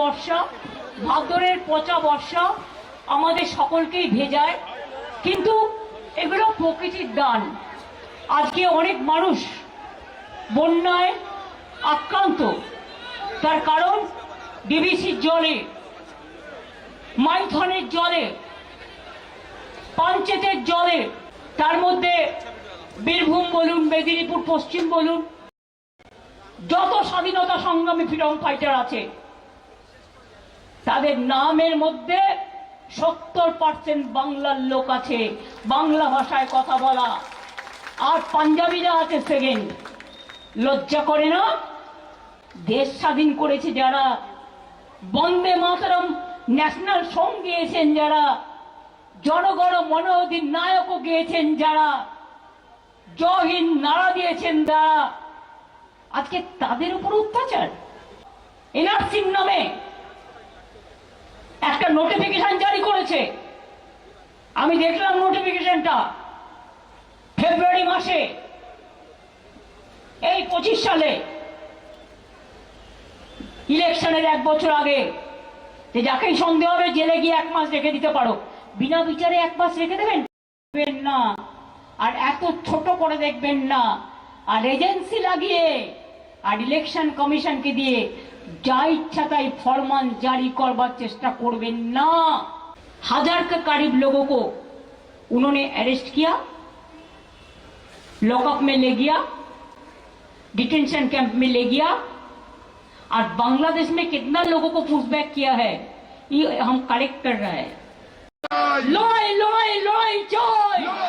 বর্ষা, ভাদরের পচা বর্ষা আমাদের সকলকেই ভেজায়। কিন্তু এগুলো প্রকৃতির দান। আজকে অনেক মানুষ বন্যায় আক্রান্ত। তার কারণ ডিবিসির জলে, মাইথনের জলে, পাঞ্চেতের জলে, তার মধ্যে বীরভূম বলুন, মেদিনীপুর, পশ্চিম বলুন যত স্বাধীনতা সংগ্রামী ফ্রিডম ফাইটার আছে, তাদের নামের মধ্যে সত্তর পার্সেন্ট বাংলার লোক আছে, বাংলা ভাষায় কথা বলা। আর পাঞ্জাবিরা আছে সেকেন্ড। লজ্জা করে না? দেশ স্বাধীন করেছে যারা, বন্দে মাতরম ন্যাশনাল সং গিয়েছেন যারা, জনগণ মনোদিন নায়কও গিয়েছেন যারা জহিন নাড়া দিয়েছেন যারা আজকে তাদের উপর অত্যাচার। এনআরসির নামে একটা নোটিফিকেশন জারি করেছে। আমি দেখলাম নোটিফিকেশনটা ফেব্রুয়ারি মাসে। এই পঁচিশ সালে ইলেকশনের এক বছর আগে। যে যাকেই সন্দেহ হবে, জেলে গিয়ে এক মাস রেখে দিতে পারো। বিনা বিচারে এক মাস রেখে দেবেন? না। আর এত ছোট করে দেখবেন না। আর এজেন্সি লাগিয়ে আর ইলেকশন কমিশনকে দিয়ে যা इच्छा তাই फरमान जारी करवार चेष्टा करबेन ना हजार के करीब लोगों को उन्होंने अरेस्ट किया लॉकअप में ले गया डिटेंशन कैंप में ले गया और बांग्लादेश में कितना लोगों को पुशबैक किया है ये हम करेक्ट कर रहे हैं চাই লড়াই লড়াই লড়াই